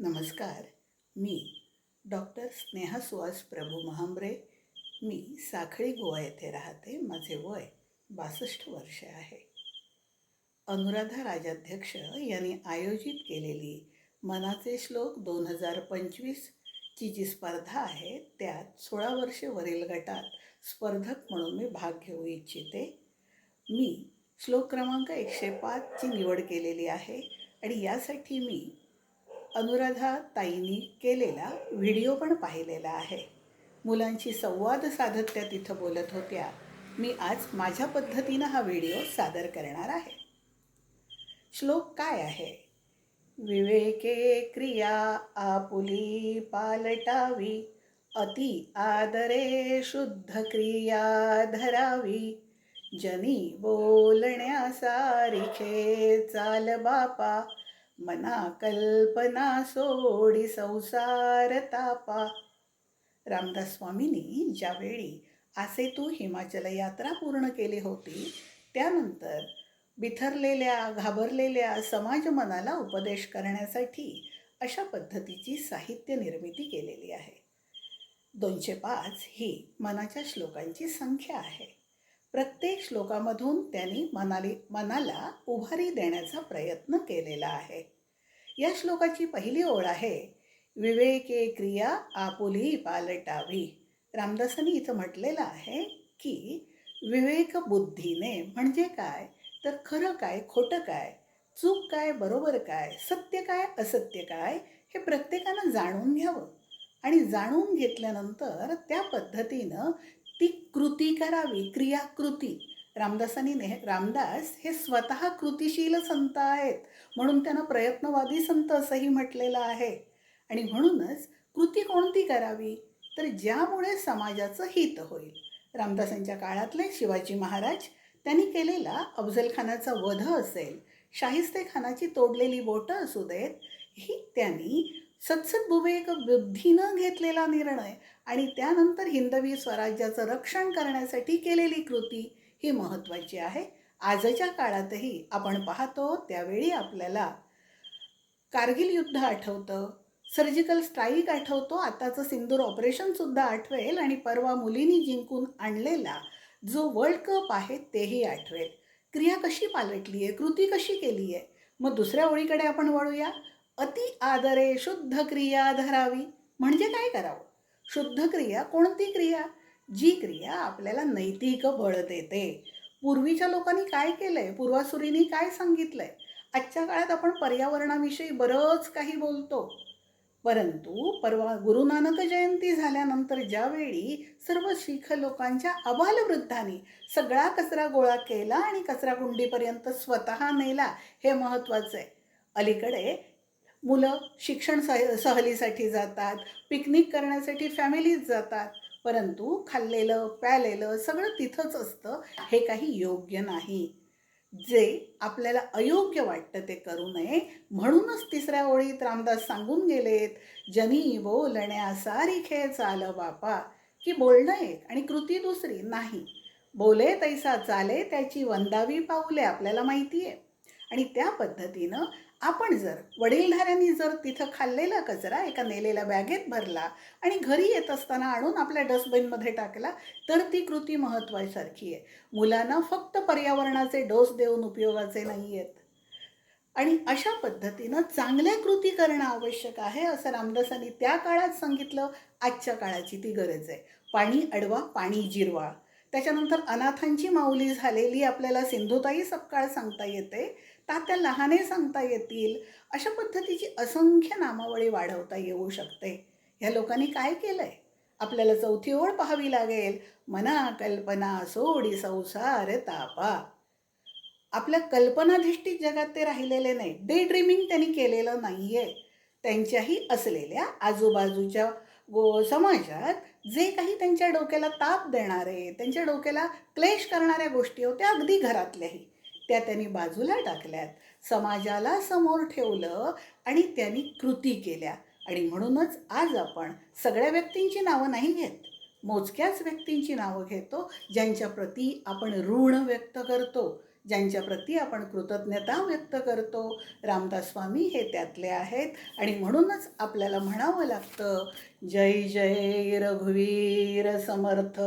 नमस्कार. मी डॉक्टर स्नेहा सुहास प्रभू महांबरे. मी साखळी गोवा येथे राहते. माझे वय बासष्ट वर्ष आहे. अनुराधा राजाध्यक्ष यांनी आयोजित केलेली मनाचे श्लोक दोन हजार पंचवीसची जी स्पर्धा आहे त्यात सोळा वर्षे वरील गटात स्पर्धक म्हणून मी भाग घेऊ इच्छिते. मी श्लोक क्रमांक एकशे पाचची निवड केलेली आहे आणि यासाठी मी अनुराधा ताईंनी केलेला व्हिडिओ पण पाहिलेला आहे. मुलांशी संवाद साधत त्या तिथं बोलत होत्या. मी आज माझ्या पद्धतीनं हा व्हिडिओ सादर करणार आहे. श्लोक काय आहे? विवेके क्रिया आपुली पालटावी अति आदरे शुद्ध क्रिया धरावी. जनी बोलण्यासारिखे चाल बापा मना कल्पना सोडी संसार तापा. रामदास स्वामींनी ज्यावेळी आसे तू हिमाचल यात्रा पूर्ण केली होती त्यानंतर बिथरलेल्या घाबरलेल्या समाज मनाला उपदेश करण्यासाठी अशा पद्धतीची साहित्य निर्मिती केलेली आहे. दोनशे पाच ही मनाच्या श्लोकांची संख्या आहे. प्रत्येक श्लोकामधून त्यांनी मनाली मनाला उभारी देण्याचा प्रयत्न केलेला आहे. या श्लोकाची पहिली ओळ आहे विवेके क्रिया आपुली पालटावी. रामदासांनी इथं म्हटलेलं आहे की विवेक बुद्धीने म्हणजे काय? तर खरं काय खोटं काय? चूक काय बरोबर काय? सत्य काय असत्य काय? हे प्रत्येकानं जाणून घ्यावं. आणि जाणून घेतल्यानंतर त्या पद्धतीनं ती कृती करावी क्रियाकृती. रामदासांनी नेह रामदास हे स्वतः कृतिशील संत आहेत म्हणून त्यांना प्रयत्नवादी संत असंही म्हटलेलं आहे. आणि म्हणूनच कृती कोणती करावी? तर ज्यामुळे समाजाचं हित होईल. रामदासांच्या काळातले शिवाजी महाराज त्यांनी केलेला अफजलखानाचा वध असेल शाहिस्ते खानाची तोडलेली बोटं असू देत ही त्यांनी सत्सद्विवेक बुद्धीनं घेतलेला निर्णय आणि त्यानंतर हिंदवी स्वराज्याचं रक्षण करण्यासाठी केलेली कृती ही महत्त्वाची आहे. आजच्या काळातही आपण पाहतो त्यावेळी आपल्याला कारगिल युद्ध आठवतं सर्जिकल स्ट्राईक आठवतो आताचं सिंदूर ऑपरेशनसुद्धा आठवेल आणि परवा मुलींनी जिंकून आणलेला जो वर्ल्ड कप आहे तेही आठवेल. क्रिया कशी पालटली आहे कृती कशी केली आहे मग दुसऱ्या ओळीकडे आपण वळूया. अति आदरे शुद्ध क्रिया धरावी. म्हणजे काय करावं? शुद्ध क्रिया कोणती क्रिया? जी क्रिया आपल्याला नैतिक बळ देते. पूर्वीच्या लोकांनी काय केलंय? पूर्वासुरींनी काय सांगितलंय? आजच्या काळात आपण पर्यावरणाविषयी बरंच काही बोलतो. परंतु परवा गुरु नानक जयंती झाल्यानंतर ज्यावेळी सर्व शीख लोकांच्या अबालवृद्धांनी सगळा कचरा गोळा केला आणि कचराकुंडीपर्यंत स्वतः नेला हे महत्त्वाचं आहे. अलीकडे मुलं शिक्षण सह सहलीसाठी जातात पिकनिक करण्यासाठी फॅमिलीज जातात परंतु खाल्लेलं प्यालेलं सगळं तिथंच असतं हे काही योग्य नाही. जे आपल्याला अयोग्य वाटतं ते करू नये म्हणूनच तिसऱ्या ओळीत रामदास सांगून गेलेत जनी बोलण्या सारी खेळ चाल बापा की बोलणं एक आणि कृती दुसरी नाही. बोले तैसा चाले त्याची वंदावी पाऊले आपल्याला माहिती आहे आणि त्या पद्धतीनं आपण जर वडीलधाऱ्यांनी जर तिथं खाल्लेला कचरा एका नेलेल्या बॅगेत भरला आणि घरी येत असताना आणून आपल्या डस्टबिनमध्ये टाकला तर ती कृती महत्त्वासारखी आहे. मुलांना फक्त पर्यावरणाचे डोस देऊन उपयोगाचे नाही आहेत आणि अशा पद्धतीनं चांगल्या कृती करणं आवश्यक आहे असं रामदासांनी त्या काळात सांगितलं. आजच्या काळाची ती गरज आहे. पाणी अडवा पाणी जिरवा. त्याच्यानंतर अनाथांची माऊली झालेली आपल्याला सिंधुताई सपकाळ सांगता येते तात्या लहाने सांगता येतील अशा पद्धतीची असंख्य नामावळी वाढवता येऊ शकते. ह्या लोकांनी काय केलं आहे आपल्याला चौथी ओळ पाहावी लागेल. मना कल्पना सोडी संसार तापा. आपल्या कल्पनाधिष्ठित जगात ते राहिलेले नाही. डे ड्रीमिंग त्यांनी केलेलं नाही आहे त्यांच्याही असलेल्या आजूबाजूच्या गो समाजात जे काही त्यांच्या डोक्याला ताप देणारे त्यांच्या डोक्याला क्लेश करणाऱ्या गोष्टी होत्या अगदी घरातल्याही त्या त्यांनी बाजूला टाकल्यात. समाजाला समोर ठेवलं आणि त्यांनी कृती केल्या. आणि म्हणूनच आज आपण सगळ्या व्यक्तींची नावं नाही घेत. मोजक्याच व्यक्तींची नावं घेतो ज्यांच्या प्रती आपण ऋण व्यक्त करतो. ज्यांच्याप्रती आपण कृतज्ञता व्यक्त करतो रामदास स्वामी हे त्यातले आहेत. आणि म्हणूनच आपल्याला म्हणावं लागतं जय जय रघुवीर समर्थ.